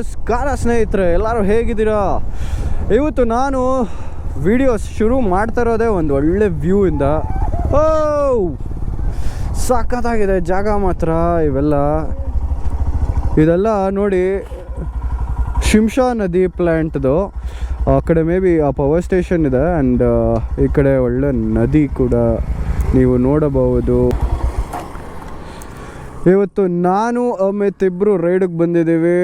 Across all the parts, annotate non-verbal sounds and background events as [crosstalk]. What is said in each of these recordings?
ನಮಸ್ಕಾರ ಸ್ನೇಹಿತರೆ, ಎಲ್ಲರೂ ಹೇಗಿದ್ದೀರಾ? ಇವತ್ತು ನಾನು ವಿಡಿಯೋಸ್ ಶುರು ಮಾಡ್ತಾ ಇರೋದೇ ಒಂದು ಒಳ್ಳೆ ವ್ಯೂ ಇಂದ. ಓ ಸಖತ್ತಾಗಿದೆ, ಜಾಗ ಮಾತ್ರ ಇವೆಲ್ಲ. ಇದೆಲ್ಲ ನೋಡಿ ಶಿಂಷಾ ನದಿ ಪ್ಲ್ಯಾಂಟ್ದು ಆ ಕಡೆ ಮೇ ಬಿ ಆ ಪವರ್ ಸ್ಟೇಷನ್ ಇದೆ ಆ್ಯಂಡ್ ಈ ಕಡೆ ಒಳ್ಳೆ ನದಿ ಕೂಡ ನೀವು ನೋಡಬಹುದು. ಇವತ್ತು ನಾನು ಅಮಿತ್ ಇಬ್ಬರು ರೈಡಿಗೆ ಬಂದಿದ್ದೀವಿ.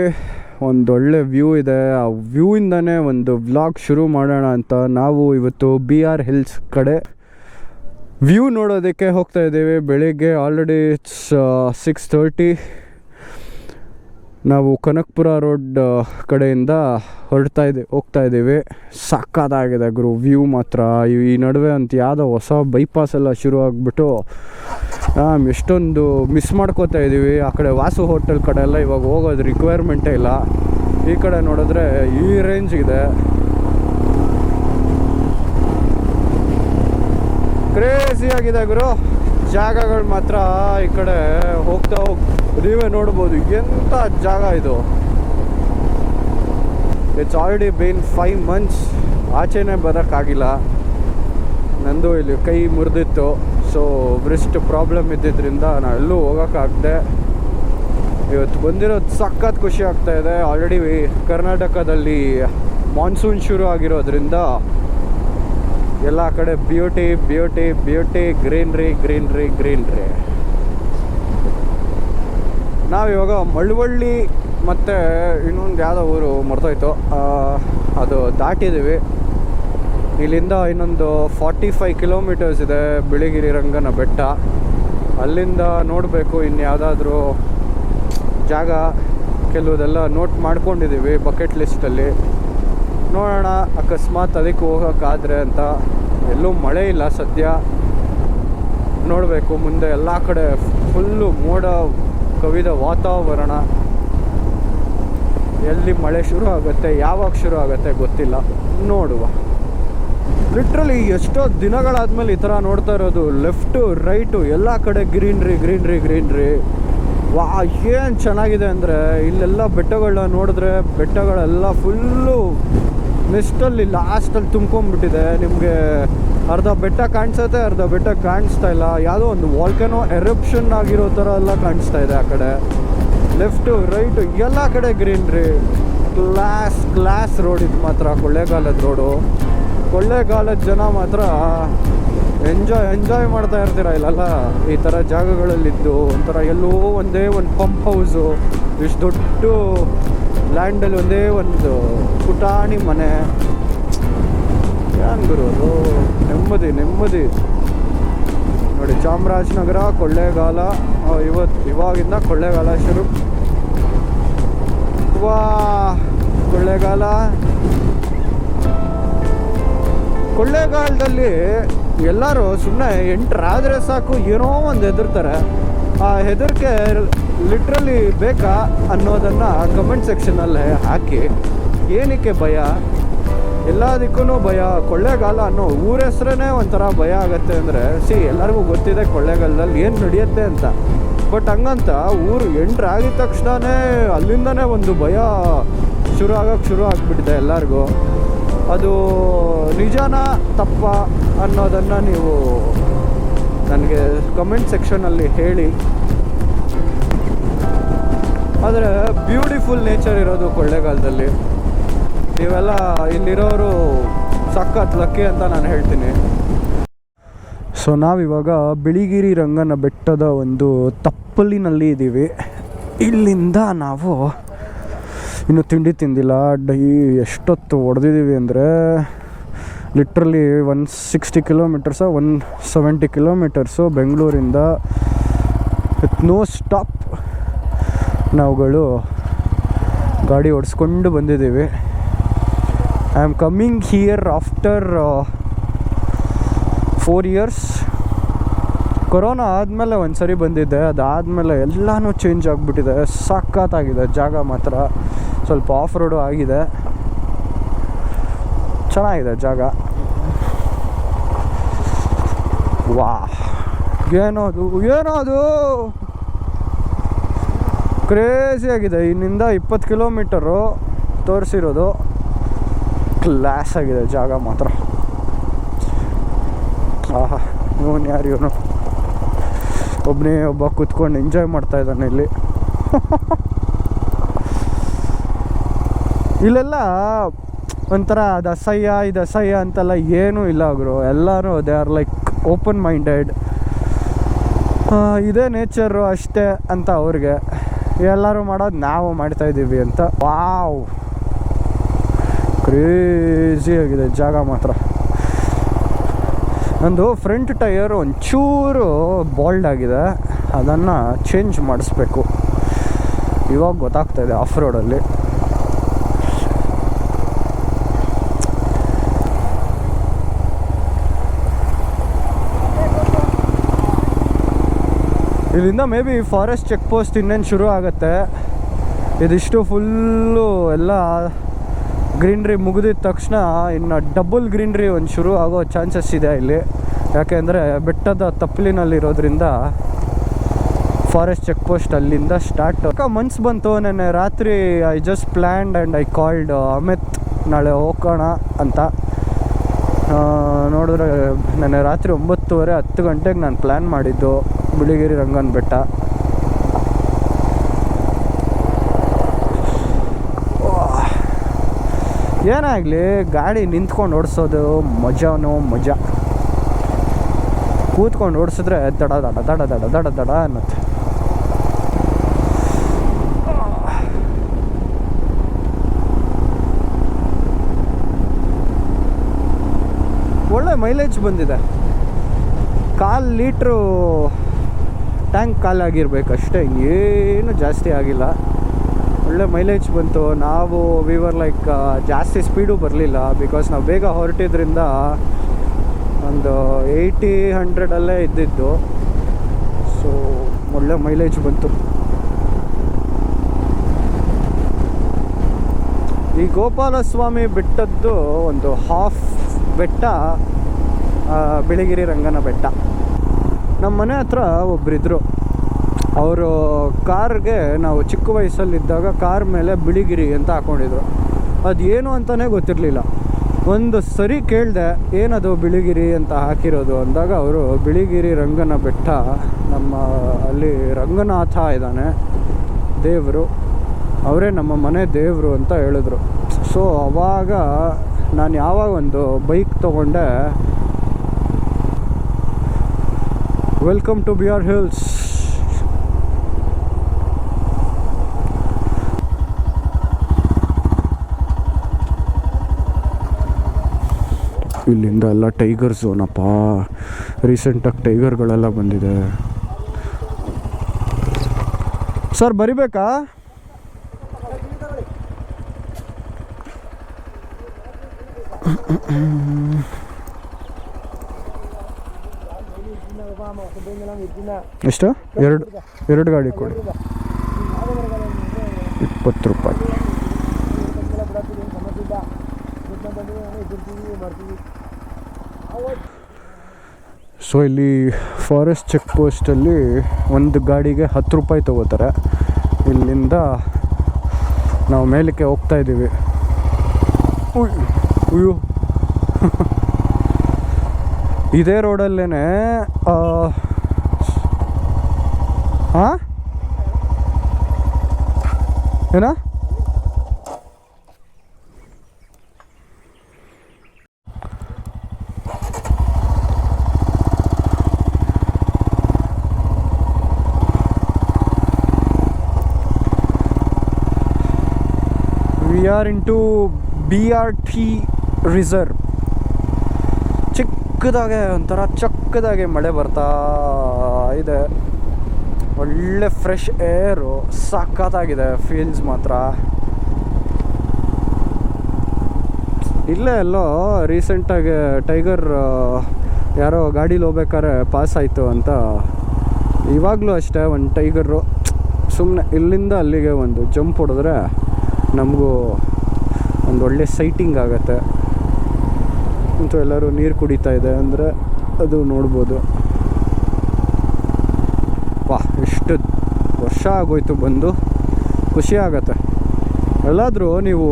ಒಂದು ಒಳ್ಳೆ ವ್ಯೂ ಇದೆ. ಆ ವ್ಯೂಯಿಂದನೇ ಒಂದು ವ್ಲಾಗ್ ಶುರು ಮಾಡೋಣ ಅಂತ ನಾವು ಇವತ್ತು ಬಿ ಆರ್ ಹಿಲ್ಸ್ ಕಡೆ ವ್ಯೂ ನೋಡೋದಕ್ಕೆ ಹೋಗ್ತಾ ಇದ್ದೀವಿ. ಬೆಳಿಗ್ಗೆ ಆಲ್ರೆಡಿ ಸಿಕ್ಸ್ ತರ್ಟಿ ನಾವು ಕನಕ್ಪುರ ರೋಡ್ ಕಡೆಯಿಂದ ಹೊರಡ್ತಾ ಇದ್ದೀವಿ ಹೋಗ್ತಾ ಇದ್ದೀವಿ. ಸಕ್ಕತ್ತಾಗಿದೆ ಗುರು, ವ್ಯೂ ಮಾತ್ರ. ಈ ನಡುವೆ ಅಂತ ಯಾವುದೋ ಹೊಸ ಬೈಪಾಸ್ ಎಲ್ಲ ಶುರು ಆಗಿಬಿಟ್ಟು ಎಷ್ಟೊಂದು ಮಿಸ್ ಮಾಡ್ಕೋತಾ ಇದ್ದೀವಿ ಆ ಕಡೆ ವಾಸು ಹೋಟೆಲ್ ಕಡೆ ಎಲ್ಲ ಇವಾಗ ಹೋಗೋದು ರಿಕ್ವೈರ್ಮೆಂಟೇ ಇಲ್ಲ. ಈ ಕಡೆ ನೋಡಿದ್ರೆ ಈ ರೇಂಜ್ ಇದೆ. ಕ್ರೇಜಿ ಆಗಿದೆ ಗುರು. ಜಾಗಗಳು ಮಾತ್ರ ಈ ಕಡೆ ಹೋಗ್ತಾ ಹೋಗ್ ನೀವೇ ನೋಡ್ಬೋದು ಎಂಥ ಜಾಗ ಇದು. It's already been five months ಆಚೆನೇ ಬರೋಕ್ಕಾಗಿಲ್ಲ. ನಂದು ಇಲ್ಲಿ ಕೈ ಮುರಿದಿತ್ತು. ಸೊ ಬ್ರಿಸ್ಟ್ ಪ್ರಾಬ್ಲಮ್ ಇದ್ದಿದ್ದರಿಂದ ನಾ ಎಲ್ಲೂ ಹೋಗೋಕ್ಕಾಗದೆ. ಇವತ್ತು ಬಂದಿರೋದು ಸಖತ್ ಖುಷಿ ಆಗ್ತಾ ಇದೆ. ಆಲ್ರೆಡಿ ಕರ್ನಾಟಕದಲ್ಲಿ ಮಾನ್ಸೂನ್ ಶುರು ಆಗಿರೋದ್ರಿಂದ ಎಲ್ಲ ಕಡೆ beauty beauty beauty greenery greenery greenery ನಾವಿವಾಗ ಮಳವಳ್ಳಿ ಮತ್ತು ಇನ್ನೊಂದು ಯಾವುದೋ ಊರು ಮರ್ತೋಯ್ತು. ಅದು ದಾಟಿದ್ದೀವಿ. ಇಲ್ಲಿಂದ ಇನ್ನೊಂದು ಫಾರ್ಟಿ ಫೈವ್ ಕಿಲೋಮೀಟರ್ಸ್ ಇದೆ ಬಿಳಿಗಿರಿ ರಂಗನ ಬೆಟ್ಟ. ಅಲ್ಲಿಂದ ನೋಡಬೇಕು ಇನ್ನು ಯಾವುದಾದ್ರೂ ಜಾಗ. ಕೆಲವುದೆಲ್ಲ ನೋಟ್ ಮಾಡ್ಕೊಂಡಿದ್ದೀವಿ ಬಕೆಟ್ ಲಿಸ್ಟಲ್ಲಿ ನೋಡೋಣ, ಅಕಸ್ಮಾತ್ ಅದಕ್ಕೆ ಹೋಗೋಕ್ಕಾದ್ರೆ ಅಂತ. ಎಲ್ಲೂ ಮಳೆ ಇಲ್ಲ ಸದ್ಯ. ನೋಡಬೇಕು ಮುಂದೆ ಎಲ್ಲ ಕಡೆ ಫುಲ್ಲು ಮೋಡ, ಕವಿದ ವಾತಾವರಣ. ಎಲ್ಲಿ ಮಳೆ ಶುರು ಆಗುತ್ತೆ, ಯಾವಾಗ ಶುರು ಆಗುತ್ತೆ ಗೊತ್ತಿಲ್ಲ. ನೋಡುವ. ಲಿಟ್ರಲಿ ಎಷ್ಟೋ ದಿನಗಳಾದ್ಮೇಲೆ ಈ ಥರ ನೋಡ್ತಾ ಇರೋದು. ಲೆಫ್ಟು ರೈಟು ಎಲ್ಲ ಕಡೆ ಗ್ರೀನ್ರಿ ಗ್ರೀನ್ರಿ ಗ್ರೀನ್ರಿ ವಾ, ಏನು ಚೆನ್ನಾಗಿದೆ ಅಂದರೆ ಇಲ್ಲೆಲ್ಲ ಬೆಟ್ಟಗಳನ್ನ ನೋಡಿದ್ರೆ ಬೆಟ್ಟಗಳೆಲ್ಲ ಫುಲ್ಲು ಮಿಸ್ಟಲ್ಲಿ ಲಾಸ್ಟಲ್ಲಿ ತುಂಬ್ಕೊಂಡ್ಬಿಟ್ಟಿದೆ. ನಿಮಗೆ ಅರ್ಧ ಬೆಟ್ಟ ಕಾಣಿಸುತ್ತೆ, ಅರ್ಧ ಬೆಟ್ಟ ಕಾಣಿಸ್ತಾ ಇಲ್ಲ. ಯಾವುದೋ ಒಂದು ವಾಲ್ಕೆನೋ ಎರಪ್ಷನ್ ಆಗಿರೋ ಥರ ಎಲ್ಲ ಕಾಣಿಸ್ತಾ ಇದೆ ಆ ಕಡೆ. ಲೆಫ್ಟು ರೈಟು ಎಲ್ಲ ಕಡೆ ಗ್ರೀನ್ರಿ ಕ್ಲಾಸ್ ಕ್ಲಾಸ್ ರೋಡ್ ಇದು ಮಾತ್ರ, ಕೊಳ್ಳೇಗಾಲದ ರೋಡು ಕೊಳ್ಳೇಗಾಲದ ಜನ ಮಾತ್ರ ಎಂಜಾಯ್ ಎಂಜಾಯ್ ಮಾಡ್ತಾ ಇರ್ತೀರ ಇಲ್ಲಲ್ಲ? ಈ ಥರ ಜಾಗಗಳಲ್ಲಿದ್ದು, ಒಂಥರ ಎಲ್ಲೋ ಒಂದೇ ಒಂದು ಪಂಪ್ ಹೌಸು ಇಷ್ಟು ದೊಡ್ಡ ಲ್ಯಾಂಡಲ್ಲಿ ಒಂದೇ ಒಂದು ಪುಟಾಣಿ ಮನೆ. ಏನು ಗುರು ಅದು? ನೆಮ್ಮದಿ ನೆಮ್ಮದಿ. ನೋಡಿ, ಚಾಮರಾಜನಗರ, ಕೊಳ್ಳೇಗಾಲ ಇವತ್ತು ಇವಾಗಿಂದ ಕೊಳ್ಳೇಗಾಲ ಶುರು. ವಾ, ಕೊಳ್ಳೇಗಾಲ. ಕೊಳ್ಳೇಗಾಲದಲ್ಲಿ ಎಲ್ಲರೂ ಸುಮ್ಮನೆ ಎಂಟ್ರಾದರೆ ಸಾಕು, ಏನೋ ಒಂದು ಹೆದರ್ತಾರೆ. ಆ ಹೆದರಿಕೆ ಲಿಟ್ರಲಿ ಬೇಕಾ ಅನ್ನೋದನ್ನು ಕಮೆಂಟ್ ಸೆಕ್ಷನಲ್ಲಿ ಹಾಕಿ. ಏನಕ್ಕೆ ಭಯ? ಎಲ್ಲದಕ್ಕೂ ಭಯ. ಕೊಳ್ಳೇಗಾಲ ಅನ್ನೋ ಊರ ಹೆಸ್ರೇ ಒಂಥರ ಭಯ ಆಗುತ್ತೆ ಅಂದರೆ ಸಿ ಎಲ್ಲರಿಗೂ ಗೊತ್ತಿದೆ ಕೊಳ್ಳೇಗಾಲದಲ್ಲಿ ಏನು ನಡೆಯುತ್ತೆ ಅಂತ. ಬಟ್ ಹಂಗಂತ ಊರು ಎಂಟ್ರ್ ಆಗಿದ ತಕ್ಷಣವೇ ಅಲ್ಲಿಂದನೇ ಒಂದು ಭಯ ಶುರು ಆಗೋಕ್ಕೆ ಶುರು ಆಗಿಬಿಟ್ಟಿದೆ ಎಲ್ಲರಿಗೂ. ಅದು ನಿಜಾನ ತಪ್ಪ ಅನ್ನೋದನ್ನು ನೀವು ನನಗೆ ಕಮೆಂಟ್ ಸೆಕ್ಷನಲ್ಲಿ ಹೇಳಿ. ಆದರೆ ಬ್ಯೂಟಿಫುಲ್ ನೇಚರ್ ಇರೋದು ಕೊಳ್ಳೇಗಾಲದಲ್ಲಿ. ನೀವೆಲ್ಲ ಇಲ್ಲಿರೋರು ಸಖತ್ ಲಕ್ಕಿ ಅಂತ ನಾನು ಹೇಳ್ತೀನಿ. ಸೊ ನಾವಿವಾಗ ಬಿಳಿಗಿರಿ ರಂಗನ ಬೆಟ್ಟದ ಒಂದು ತಪ್ಪಲಿನಲ್ಲಿ ಇದ್ದೀವಿ ಇಲ್ಲಿಂದ ನಾವು ಇನ್ನು ತಿಂಡಿ ತಿಂದಿಲ್ಲ ಡೈ ಎಷ್ಟೊತ್ತು ಹೊಡೆದಿದ್ದೀವಿ ಅಂದರೆ literally one sixty kilometres one seventy kilometres ಬೆಂಗಳೂರಿಂದ ವಿತ್ ನೋ ಸ್ಟಾಪ್ ನಾವುಗಳು ಗಾಡಿ ಓಡಿಸ್ಕೊಂಡು ಬಂದಿದ್ದೀವಿ. I am coming here after four years corona ಆದಮೇಲೆ ಒಂದು ಸರಿ ಬಂದಿದ್ದೆ, ಅದಾದಮೇಲೆ ಎಲ್ಲನೂ ಚೇಂಜ್ ಆಗಿಬಿಟ್ಟಿದೆ ಸಖತ್ತಾಗಿದೆ ಜಾಗ ಮಾತ್ರ. ಸ್ವಲ್ಪ ಆಫ್ ರೋಡು ಆಗಿದೆ. ಚೆನ್ನಾಗಿದೆ ಜಾಗ. ವಾ, ಏನೋ ಅದು ಏನೋ ಅದು? ಕ್ರೇಜಿ ಆಗಿದೆ. ಇನ್ನಿಂದ ಇಪ್ಪತ್ತು ಕಿಲೋಮೀಟರು ತೋರಿಸಿರೋದು. ಕ್ಲಾಸ್ ಆಗಿದೆ ಜಾಗ ಮಾತ್ರ. ಆಹಾ, ಇವನು ಯಾರು ಇವನು? ಒಬ್ಬನೇ ಒಬ್ಬ ಕೂತ್ಕೊಂಡು ಎಂಜಾಯ್ ಮಾಡ್ತಾ ಇದ್ದಾನೆ ಇಲ್ಲಿ. [laughs] ಇಲ್ಲೆಲ್ಲ ಒಂಥರ ಅದು ಅಸಹ್ಯ ಇದು ಅಸಹ್ಯ ಅಂತೆಲ್ಲ ಏನೂ ಇಲ್ಲ ಗುರು. ಎಲ್ಲರೂ they are like open minded ಇದೇ ನೇಚರು ಅಷ್ಟೇ ಅಂತ ಅವ್ರಿಗೆ. ಎಲ್ಲರೂ ಮಾಡೋದು ನಾವು ಮಾಡ್ತಾ ಇದ್ದೀವಿ ಅಂತ. ವಾವ್ ಕ್ರೇಜಿ ಆಗಿದೆ ಜಾಗ ಮಾತ್ರ. ನಂದು ಫ್ರಂಟ್ ಟೈರ್ ಒಂಚೂರು ಬಾಲ್ಡ್ ಆಗಿದೆ. ಅದನ್ನು ಚೇಂಜ್ ಮಾಡಿಸ್ಬೇಕು. ಇವಾಗ ಗೊತ್ತಾಗ್ತಾ ಇದೆ ಆಫ್ ರೋಡಲ್ಲಿ ಇಲ್ಲಿಂದ may be forest check post ಇನ್ನೇನು ಶುರು ಆಗುತ್ತೆ. ಇದಿಷ್ಟು ಫುಲ್ಲು ಎಲ್ಲ ಗ್ರೀನ್ರಿ ಮುಗಿದಿದ ತಕ್ಷಣ ಇನ್ನು ಡಬಲ್ ಗ್ರೀನ್ರಿ ಒಂದು ಶುರು ಆಗೋ ಚಾನ್ಸಸ್ ಇದೆ ಇಲ್ಲಿ. ಯಾಕೆಂದರೆ ಬೆಟ್ಟದ ತಪ್ಪಲಿನಲ್ಲಿರೋದ್ರಿಂದ ಫಾರೆಸ್ಟ್ ಚೆಕ್ ಪೋಸ್ಟ್ ಅಲ್ಲಿಂದ ಸ್ಟಾರ್ಟ್ ಮನ್ಸು ಬಂತು ನೆನ್ನೆ. ರಾತ್ರಿ I just planned and I called Amit, ನಾಳೆ ಹೋಗೋಣ ಅಂತ. ನೋಡಿದ್ರೆ ನಾನು ರಾತ್ರಿ ಒಂಬತ್ತುವರೆ ಹತ್ತು ಗಂಟೆಗೆ ನಾನು ಪ್ಲ್ಯಾನ್ ಮಾಡಿದ್ದು ಬಿಳಿಗಿರಿ ರಂಗನ ಬೆಟ್ಟ. ಏನಾಗಲಿ ಗಾಡಿ ನಿಂತ್ಕೊಂಡು ಓಡಿಸೋದು ಮಜಾನೋ ಮಜಾ. ಕೂತ್ಕೊಂಡು ಓಡಿಸಿದ್ರೆ ದಡ ದಡ ದಡ ದಡ ದಡ ದಡ ಅನ್ನತ್ತೆ. ಒಳ್ಳೆ ಮೈಲೇಜ್ ಬಂದಿದೆ. ಕಾಲು ಲೀಟ್ರು ಟ್ಯಾಂಕ್ ಕಾಲಾಗಿರ್ಬೇಕು ಅಷ್ಟೇ ಏನು ಜಾಸ್ತಿ ಆಗಿಲ್ಲ. ಒಳ್ಳೆ ಮೈಲೇಜ್ ಬಂತು. ನಾವು ವಿವರ್ ಲೈಕ್ ಜಾಸ್ತಿ ಸ್ಪೀಡು ಬರಲಿಲ್ಲ ಬಿಕಾಸ್ ನಾವು ಬೇಗ ಹೊರಟಿದ್ರಿಂದ ಒಂದು ಏಯ್ಟಿ ಹಂಡ್ರೆಡಲ್ಲೇ ಇದ್ದಿದ್ದು. ಸೊ ಒಳ್ಳೆ ಮೈಲೇಜ್ ಬಂತು. ಈ ಗೋಪಾಲಸ್ವಾಮಿ ಬೆಟ್ಟದ್ದು ಒಂದು ಹಾಫ್ ಬೆಟ್ಟ ಬಿಳಿಗಿರಿ ರಂಗನ ಬೆಟ್ಟ. ನಮ್ಮ ಮನೆ ಹತ್ರ ಒಬ್ಬರಿದ್ದರು ಅವರು ಕಾರ್ಗೆ ನಾವು ಚಿಕ್ಕ ವಯಸ್ಸಲ್ಲಿದ್ದಾಗ ಕಾರ್ ಮೇಲೆ ಬಿಳಿಗಿರಿ ಅಂತ ಹಾಕ್ಕೊಂಡಿದ್ರು ಅದು ಏನು ಅಂತಲೇ ಗೊತ್ತಿರಲಿಲ್ಲ. ಒಂದು ಸರಿ ಕೇಳಿದೆ, ಏನದು ಬಿಳಿಗಿರಿ ಅಂತ ಹಾಕಿರೋದು? ಅಂದಾಗ ಅವರು, ಬಿಳಿಗಿರಿ ರಂಗನ ಬೆಟ್ಟ, ನಮ್ಮ ಅಲ್ಲಿ ರಂಗನಾಥ ಇದ್ದಾನೆ, ದೇವರು. ಅವರೇ ನಮ್ಮ ಮನೆ ದೇವರು ಅಂತ ಹೇಳಿದ್ರು. ಸೊ, ಅವಾಗ ನಾನು ಯಾವಾಗ ಒಂದು ಬೈಕ್ ತೊಗೊಂಡೆ ವೆಲ್ಕಮ್ ಟು ಬಿಆರ್ ಹಿಲ್ಸ್ ಇಲ್ಲಿಂದ ಎಲ್ಲ ಟೈಗರ್ ಝೋನಪ್ಪ ರೀಸೆಂಟಾಗಿ ಟೈಗರ್ಗಳೆಲ್ಲ ಬಂದಿದೆ. ಸರ್ ಬರಿಬೇಕಾ? ಎಷ್ಟು? ಎರಡು ಎರಡು ಗಾಡಿ ಕೊಡಿ. ಇಪ್ಪತ್ತು ರೂಪಾಯಿ. ಸೊ ಇಲ್ಲಿ ಫಾರೆಸ್ಟ್ ಚೆಕ್ ಪೋಸ್ಟಲ್ಲಿ ಒಂದು ಗಾಡಿಗೆ ಹತ್ತು ರೂಪಾಯಿ ತಗೋತಾರೆ. ಇಲ್ಲಿಂದ ನಾವು ಮೇಲಕ್ಕೆ ಹೋಗ್ತಾ ಇದ್ದೀವಿ. ಉಯ್, ಉಯ್ಯೋ. [laughs] ಇದೇ ರೋಡಲ್ಲೇನೆ ಹಾಂ ಏನ? We are into B R T reserve ಚಿಕ್ಕದಾಗೆ ಒಂಥರ ಚಕ್ಕದಾಗೆ ಮಳೆ ಬರ್ತಾ ಇದೆ. ಒಳ್ಳೆ ಫ್ರೆಶ್ ಏರು ಸಖತ್ತಾಗಿದೆ ಫೀಲ್ಸ್ ಮಾತ್ರ. ಇಲ್ಲೇ ಎಲ್ಲೋ ರೀಸೆಂಟಾಗಿ ಟೈಗರ್ ಯಾರೋ ಗಾಡೀಲಿ ಹೋಗ್ಬೇಕಾದ್ರೆ ಪಾಸ್ ಆಯಿತು ಅಂತ. ಇವಾಗಲೂ ಅಷ್ಟೇ ಒಂದು ಟೈಗರು ಸುಮ್ಮನೆ ಇಲ್ಲಿಂದ ಅಲ್ಲಿಗೆ ಒಂದು ಜಂಪ್ ಹೊಡೆದ್ರೆ ನಮಗೂ ಒಂದು ಒಳ್ಳೆ ಸೈಟಿಂಗ್ ಆಗುತ್ತೆ. ಅಂತೂ ಎಲ್ಲರೂ ನೀರು ಕುಡಿತಾ ಇದೆ ಅಂದರೆ ಅದು ನೋಡ್ಬೋದು. ವಾ ಎಷ್ಟು ವರ್ಷ ಆಗೋಯ್ತು ಬಂದು. ಖುಷಿ ಆಗತ್ತೆ. ಎಲ್ಲಾದರೂ ನೀವು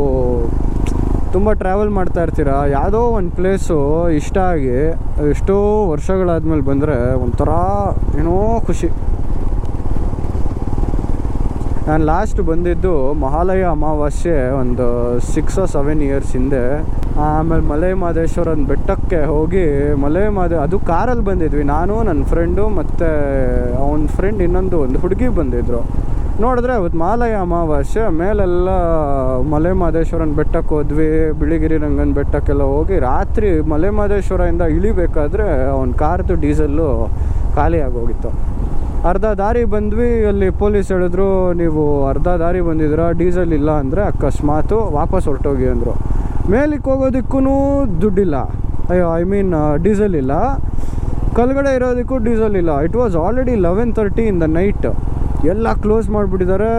ತುಂಬ ಟ್ರಾವೆಲ್ ಮಾಡ್ತಾ ಇರ್ತೀರಾ? ಯಾವುದೋ ಒಂದು ಪ್ಲೇಸು ಇಷ್ಟ ಆಗಿ ಎಷ್ಟೋ ವರ್ಷಗಳಾದ್ಮೇಲೆ ಬಂದರೆ ಒಂಥರ ಏನೋ ಖುಷಿ. ನಾನು ಲಾಸ್ಟ್ ಬಂದಿದ್ದು ಮಹಾಲಯ ಅಮಾವಾಸ್ಯೆ ಒಂದು ಸಿಕ್ಸ್ ಸೆವೆನ್ ಇಯರ್ಸ್ ಹಿಂದೆ. ಆಮೇಲೆ ಮಲೆ ಮಹದೇಶ್ವರನ ಬೆಟ್ಟಕ್ಕೆ ಹೋಗಿ ಮಲೆ ಮಹದೇ ಅದು ಕಾರಲ್ಲಿ ಬಂದಿದ್ವಿ. ನಾನು ನನ್ನ ಫ್ರೆಂಡು ಮತ್ತು ಅವನ ಫ್ರೆಂಡ್ ಇನ್ನೊಂದು ಒಂದು ಹುಡುಗಿ ಬಂದಿದ್ರು. ನೋಡಿದ್ರೆ ಅವತ್ತು ಮಾಲಯ ಅಮಾವಾಸ್ಯೆ, ಮೇಲೆಲ್ಲ ಮಲೆ ಮಹದೇಶ್ವರನ ಬೆಟ್ಟಕ್ಕೆ ಹೋದ್ವಿ, ಬಿಳಿಗಿರಿ ರಂಗನ ಬೆಟ್ಟಕ್ಕೆಲ್ಲ ಹೋಗಿ ರಾತ್ರಿ ಮಲೆ ಮಹದೇಶ್ವರದಿಂದ ಇಳಿಬೇಕಾದ್ರೆ ಅವನ ಕಾರ್ದು ಡೀಸೆಲ್ಲು ಖಾಲಿ ಆಗೋಗಿತ್ತು ಅರ್ಧ ದಾರಿ ಬಂದ್ವಿ, ಅಲ್ಲಿ ಪೊಲೀಸ್ ಹೇಳಿದ್ರು, ನೀವು ಅರ್ಧ ದಾರಿ ಬಂದಿದ್ದೀರಾ, ಡೀಸೆಲ್ ಇಲ್ಲ ಅಂದರೆ ಅಕಸ್ಮಾತು ವಾಪಸ್ ಹೊರಟೋಗಿ, ಅಂದರು. ಮೇಲಕ್ಕೆ ಹೋಗೋದಕ್ಕೂ ದುಡ್ಡಿಲ್ಲ. ಅಯ್ಯೋ ಐ ಮೀನ್ ಡೀಸೆಲ್ ಇಲ್ಲ. ಕಲ್ಗಡೆ ಇರೋದಕ್ಕೂ ಡೀಸೆಲ್ ಇಲ್ಲ. It was already eleven thirty in the night ಎಲ್ಲ ಕ್ಲೋಸ್ ಮಾಡಿಬಿಟ್ಟಿದ್ದಾರೆ.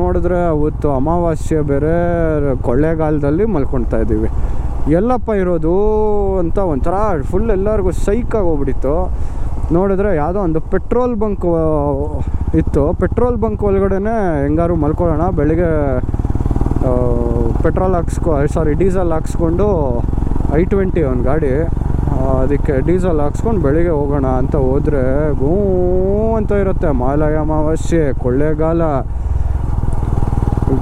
ನೋಡಿದ್ರೆ ಅವತ್ತು ಅಮಾವಾಸ್ಯೆ ಬೇರೆ, ಕೊಳ್ಳೆಗಾಲದಲ್ಲಿ ಮಲ್ಕೊಳ್ತಾ ಇದ್ದೀವಿ. ಎಲ್ಲಪ್ಪ ಇರೋದು ಅಂತ ಒಂಥರ ಫುಲ್ ಎಲ್ಲರಿಗೂ ಸೈಕಾಗಿ ಹೋಗ್ಬಿಟ್ಟಿತ್ತು. ನೋಡಿದ್ರೆ ಯಾವುದೋ ಒಂದು ಪೆಟ್ರೋಲ್ ಬಂಕ್ ಇತ್ತು. ಪೆಟ್ರೋಲ್ ಬಂಕ್ ಒಳಗಡೆನೆ ಹೆಂಗಾರು ಮಲ್ಕೊಳ್ಳೋಣ. ಬೆಳಿಗ್ಗೆ ಪೆಟ್ರೋಲ್ ಹಾಕ್ಸ್ಕೊ ಸಾರಿ ಡೀಸೆಲ್ ಹಾಕ್ಸ್ಕೊಂಡು ಐ ಟ್ವೆಂಟಿ ಒಂದು ಗಾಡಿ ಅದಕ್ಕೆ ಡೀಸೆಲ್ ಹಾಕ್ಸ್ಕೊಂಡು ಬೆಳಿಗ್ಗೆ ಹೋಗೋಣ ಅಂತ ಹೋದರೆ ಗೂ ಅಂತ ಇರುತ್ತೆ. ಮಾಲಯ ಅಮಾವಾಸ್ಯೆ ಕೊಳ್ಳೇಗಾಲ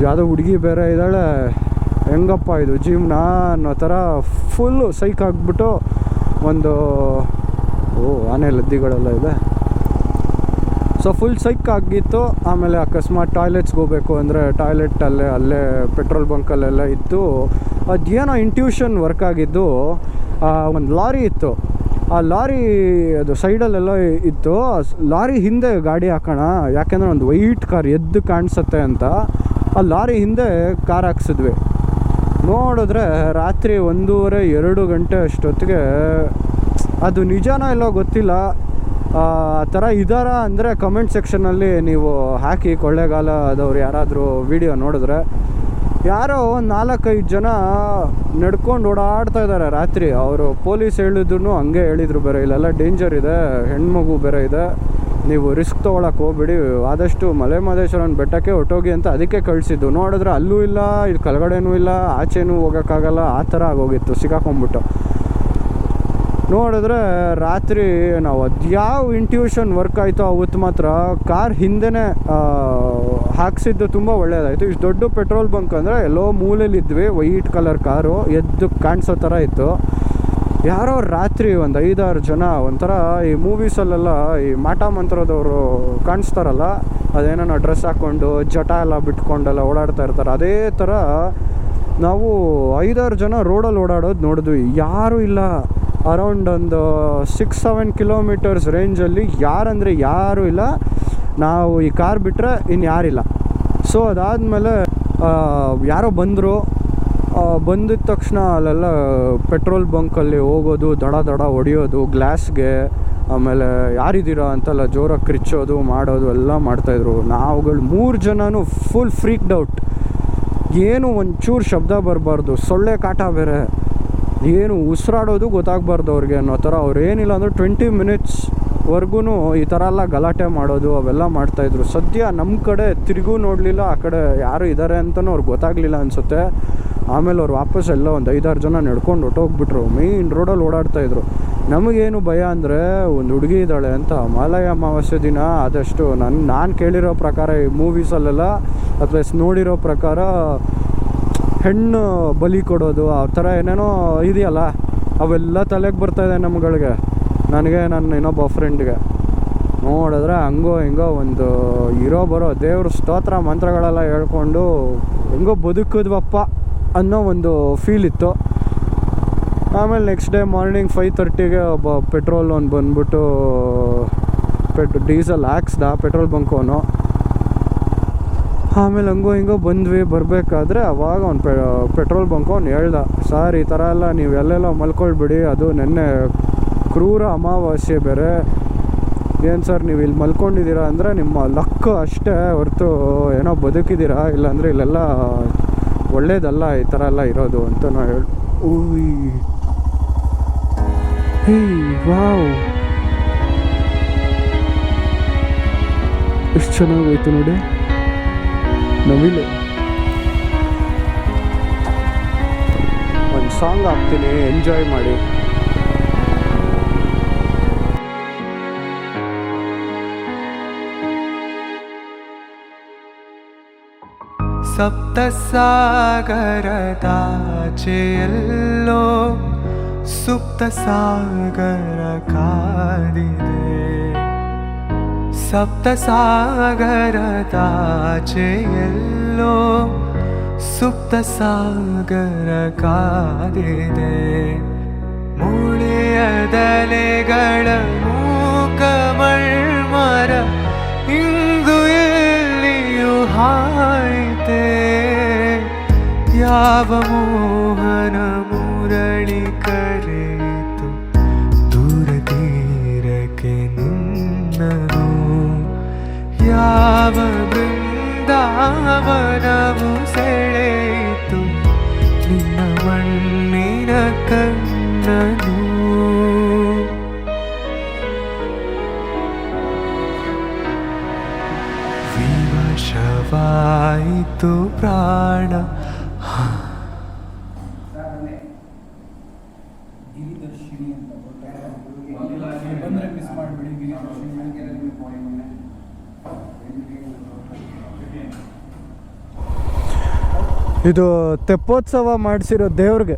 ಯಾವುದೋ ಹುಡುಗಿ ಬೇರೆ ಇದ್ದಾಳೆ. ಹೆಂಗಪ್ಪ ಇದು ಜೀವನ ಅನ್ನೋ ಥರ ಫುಲ್ಲು ಸೈಕ್ ಆಗಿಬಿಟ್ಟು ಒಂದು ಓ, ಆನೆ ಲದ್ದಿಗಳೆಲ್ಲ ಇದೆ. ಸೊ ಫುಲ್ ಸೈಕ್ ಆಗಿತ್ತು. ಆಮೇಲೆ ಅಕಸ್ಮಾತ್ ಟಾಯ್ಲೆಟ್ಸ್ಗೆ ಹೋಗಬೇಕು ಅಂದರೆ ಟಾಯ್ಲೆಟ್ ಅಲ್ಲೇ ಅಲ್ಲೇ ಪೆಟ್ರೋಲ್ ಬಂಕಲ್ಲೆಲ್ಲ ಇತ್ತು. ಅದೇನೋ ಇಂಟ್ಯೂಷನ್ ವರ್ಕ್ ಆಗಿದ್ದು ಒಂದು ಲಾರಿ ಇತ್ತು. ಆ ಲಾರಿ, ಅದು ಸೈಡಲ್ಲೆಲ್ಲ ಇತ್ತು. ಲಾರಿ ಹಿಂದೆ ಗಾಡಿ ಹಾಕೋಣ, ಯಾಕೆಂದರೆ ಒಂದು ವೈಟ್ ಕಾರ್ ಎದ್ದು ಕಾಣಿಸುತ್ತೆ ಅಂತ. ಆ ಲಾರಿ ಹಿಂದೆ ಕಾರ್ ಹಾಕ್ಸಿದ್ವಿ. ನೋಡಿದ್ರೆ ರಾತ್ರಿ ಒಂದೂವರೆ, ಎರಡು ಗಂಟೆ ಅಷ್ಟೊತ್ತಿಗೆ ಅದು ನಿಜನೋ ಇಲ್ಲೋ ಗೊತ್ತಿಲ್ಲ. ಆ ಥರ ಇದ್ದಾರ ಅಂದರೆ ಕಮೆಂಟ್ ಸೆಕ್ಷನಲ್ಲಿ ನೀವು ಹಾಕಿ ಕೊಳ್ಳೆಗಾಲದವ್ರು ಯಾರಾದರೂ ವಿಡಿಯೋ ನೋಡಿದ್ರೆ. ಯಾರೋ ಒಂದು ನಾಲ್ಕೈದು ಜನ ನಡ್ಕೊಂಡು ಓಡಾಡ್ತಾ ಇದ್ದಾರೆ ರಾತ್ರಿ. ಅವರು ಪೊಲೀಸ್ ಹೇಳಿದ್ರು ಹಂಗೆ ಹೇಳಿದ್ರು ಬೇರೆ. ಇಲ್ಲೆಲ್ಲ ಡೇಂಜರ್ ಇದೆ, ಹೆಣ್ಮಗು ಬೇರೆ ಇದೆ. ನೀವು ರಿಸ್ಕ್ ತೊಗೊಳಕ್ಕೆ ಹೋಗ್ಬಿಡಿ. ಆದಷ್ಟು ಮಲೆ ಮಹದೇಶ್ವರನ ಬೆಟ್ಟಕ್ಕೆ ಹೊಟ್ಟೋಗಿ ಅಂತ ಅದಕ್ಕೆ ಕಳಿಸಿದ್ದು. ನೋಡಿದ್ರೆ ಅಲ್ಲೂ ಇಲ್ಲ ಇದು ಕೆಳಗಡೆನೂ ಇಲ್ಲ, ಆಚೆನೂ ಹೋಗೋಕ್ಕಾಗಲ್ಲ. ಆ ಥರ ಆಗೋಗಿತ್ತು, ಸಿಕ್ಕಾಕೊಂಡ್ಬಿಟ್ಟು. ನೋಡಿದ್ರೆ ರಾತ್ರಿ, ನಾವು ಅದ್ಯಾವ ಇಂಟ್ಯೂಷನ್ ವರ್ಕ್ ಆಯಿತು ಅವತ್ತು ಮಾತ್ರ ಕಾರ್ ಹಿಂದೆನೇ ಹಾಕ್ಸಿದ್ದು ತುಂಬ ಒಳ್ಳೇದಾಯಿತು. ಇಷ್ಟು ದೊಡ್ಡ ಪೆಟ್ರೋಲ್ ಬಂಕ್ ಅಂದರೆ ಎಲ್ಲೋ ಮೂಲೆಯಲ್ಲಿದ್ವಿ ವೈಟ್ ಕಲರ್ ಕಾರು ಎದ್ದು ಕಾಣಿಸೋ ಥರ ಇತ್ತು. ಯಾರೋ ರಾತ್ರಿ ಒಂದು ಐದಾರು ಜನ ಒಂಥರ ಈ ಮೂವೀಸಲ್ಲೆಲ್ಲ ಈ ಮಾಟ ಮಂತ್ರದವರು ಕಾಣಿಸ್ತಾರಲ್ಲ, ಅದೇನೋ ಡ್ರೆಸ್ ಹಾಕ್ಕೊಂಡು ಜಟ ಎಲ್ಲ ಬಿಟ್ಕೊಂಡೆಲ್ಲ ಓಡಾಡ್ತಾ ಇರ್ತಾರೆ. ಅದೇ ಥರ ನಾವು ಐದಾರು ಜನ ರೋಡಲ್ಲಿ ಓಡಾಡೋದು ನೋಡಿದ್ವಿ. ಯಾರೂ ಇಲ್ಲ. ಅರೌಂಡ್ ಒಂದು ಸಿಕ್ಸ್ ಸೆವೆನ್ ಕಿಲೋಮೀಟರ್ಸ್ ರೇಂಜಲ್ಲಿ ಯಾರಂದರೆ ಯಾರೂ ಇಲ್ಲ. ನಾವು ಈ ಕಾರ್ ಬಿಟ್ಟರೆ ಇನ್ನು ಯಾರಿಲ್ಲ. ಸೊ ಅದಾದಮೇಲೆ ಯಾರೋ ಬಂದರು. ಬಂದಿದ ತಕ್ಷಣ ಅಲ್ಲೆಲ್ಲ ಪೆಟ್ರೋಲ್ ಬಂಕಲ್ಲಿ ಹೋಗೋದು, ದಡ ದಡ ಹೊಡಿಯೋದು ಗ್ಲಾಸ್ಗೆ ಆಮೇಲೆ ಯಾರಿದ್ದೀರಾ ಅಂತೆಲ್ಲ ಜೋರಾಗಿ ಕ್ರಿಚ್ಚೋದು ಮಾಡೋದು ಎಲ್ಲ ಮಾಡ್ತಾಯಿದ್ರು ನಾವುಗಳು ಮೂರು ಜನನೂ ಫುಲ್ ಫ್ರೀಕ್ಡ್ ಔಟ್ ಏನು ಒಂಚೂರು ಶಬ್ದ ಬರಬಾರ್ದು. ಸೊಳ್ಳೆ ಕಾಟ ಬೇರೆ. ಏನು ಉಸಿರಾಡೋದು ಗೊತ್ತಾಗಬಾರ್ದು ಅವ್ರಿಗೆ ಅನ್ನೋ ಥರ ಅವ್ರು ಏನಿಲ್ಲ ಅಂದರೆ ಟ್ವೆಂಟಿ ಮಿನಿಟ್ಸ್ವರೆಗೂ ಈ ಥರ ಎಲ್ಲ ಗಲಾಟೆ ಮಾಡೋದು ಅವೆಲ್ಲ ಮಾಡ್ತಾಯಿದ್ರು ಸದ್ಯ ನಮ್ಮ ಕಡೆ ತಿರುಗೂ ನೋಡಲಿಲ್ಲ, ಆ ಕಡೆ ಯಾರು ಇದ್ದಾರೆ ಅಂತಲೂ ಅವ್ರಿಗೆ ಗೊತ್ತಾಗಲಿಲ್ಲ ಅನಿಸುತ್ತೆ. ಆಮೇಲೆ ಅವ್ರು ವಾಪಸ್ ಎಲ್ಲ ಒಂದು ಐದಾರು ಜನ ನಡ್ಕೊಂಡು ಹೊಟ್ಟೋಗ್ಬಿಟ್ರು ಮೇಯ್ನ್ ರೋಡಲ್ಲಿ ಓಡಾಡ್ತಾಯಿದ್ರು ನಮಗೇನು ಭಯ ಅಂದರೆ ಒಂದು ಹುಡುಗಿ ಇದ್ದಾಳೆ ಅಂತ ಮಾಲಯ ಅಮಾವಾಸ್ಯೆ ದಿನ, ಆದಷ್ಟು ನನ್ನ ನಾನು ಕೇಳಿರೋ ಪ್ರಕಾರ ಈ ಮೂವೀಸಲ್ಲೆಲ್ಲ ಅಥವಾ ನೋಡಿರೋ ಪ್ರಕಾರ ಹೆಣ್ಣು ಬಲಿ ಕೊಡೋದು, ಆ ಥರ ಏನೇನೋ ಇದೆಯಲ್ಲ, ಅವೆಲ್ಲ ತಲೆಗೆ ಬರ್ತಾಯಿದೆ ನಮ್ಗಳಿಗೆ. ನನಗೆ ನನ್ನ ಇನ್ನೊಬ್ಬ ಫ್ರೆಂಡ್ಗೆ ನೋಡಿದ್ರೆ ಹಂಗೋ ಹಿಂಗೋ ಒಂದು ಇರೋ ಬರೋ ದೇವ್ರ ಸ್ತೋತ್ರ ಮಂತ್ರಗಳೆಲ್ಲ ಹೇಳ್ಕೊಂಡು ಹೆಂಗೋ ಬದುಕಿದ್ವಪ್ಪ ಅನ್ನೋ ಒಂದು ಫೀಲ್ ಇತ್ತು. ಆಮೇಲೆ ನೆಕ್ಸ್ಟ್ ಡೇ ಮಾರ್ನಿಂಗ್ ಫೈವ್ ತರ್ಟಿಗೆ ಒಬ್ಬ ಪೆಟ್ರೋಲ್ ಅವ್ನು ಬಂದ್ಬಿಟ್ಟು, ಪೆಟ್ ಡೀಸೆಲ್ ಹಾಕ್ಸ್ದ ಪೆಟ್ರೋಲ್ ಬಂಕ್ ಅವನು. ಆಮೇಲೆ ಹಂಗೋ ಹಿಂಗೋ ಬಂದ್ವಿ. ಬರಬೇಕಾದ್ರೆ ಅವಾಗ ಅವ್ನು ಪೆ, ಪೆಟ್ರೋಲ್ ಬಂಕ್ ಅವ್ನು ಹೇಳ್ದ, ಸರ್, ಈ ಥರ ಎಲ್ಲ ನೀವು ಎಲ್ಲೆಲ್ಲ ಮಲ್ಕೊಳ್ಬಿಡಿ. ಅದು ನೆನ್ನೆ ಕ್ರೂರ ಅಮಾವಾಸ್ಯೆ ಬೇರೆ. ಏನು ಸರ್, ನೀವು ಇಲ್ಲಿ ಮಲ್ಕೊಂಡಿದ್ದೀರಾ ಅಂದರೆ ನಿಮ್ಮ ಲಕ್ ಅಷ್ಟೇ ಹೊರತು ಏನೋ ಬದುಕಿದ್ದೀರಾ? ಇಲ್ಲಾಂದರೆ ಇಲ್ಲೆಲ್ಲ ಒಳ್ಳೇದಲ್ಲ, ಈ ಥರ ಎಲ್ಲ ಇರೋದು ಅಂತ ನಾ ಹೇಳಿ ವಾವ್. ಎಷ್ಟು ಚೆನ್ನಾಗೋಯ್ತು ನೋಡಿ. ನವಿಲು ಒಂದು ಸಾಂಗ್ ಹಾಕ್ತೀನಿ ಎಂಜಾಯ್ ಮಾಡಿ. ಸಪ್ತಸಾಗರದಾಚೆಯಲ್ಲೋ ಸುಪ್ತ ಸಾಗರ ಕಾದಿದೆ ಸಪ್ತಸಾಗರದಾಚೆಯಲ್ಲೋ ಸುಪ್ತ ಸಾಗರ ಕಾದಿದೆ ಮೂಳೆಯದಲೆಗಳ ಮೂಕಮಳ್ಮರ ಇಂದು ಎಲ್ಲಿಯೂ ಹಾಯಿತೆ. ಯಾವ ಮೋಹನ ಬೃಂದಾವನವು ಸೆಳೆಯಿತು ನಿನ್ನ ಮಣ್ಣಿನ ಕಣ್ಣನು ವಿವಶವಾಯಿತು ಪ್ರಾಣ ಇದು ತೆಪ್ಪೋತ್ಸವ ಮಾಡಿಸಿರೋ ದೇವ್ರಿಗೆ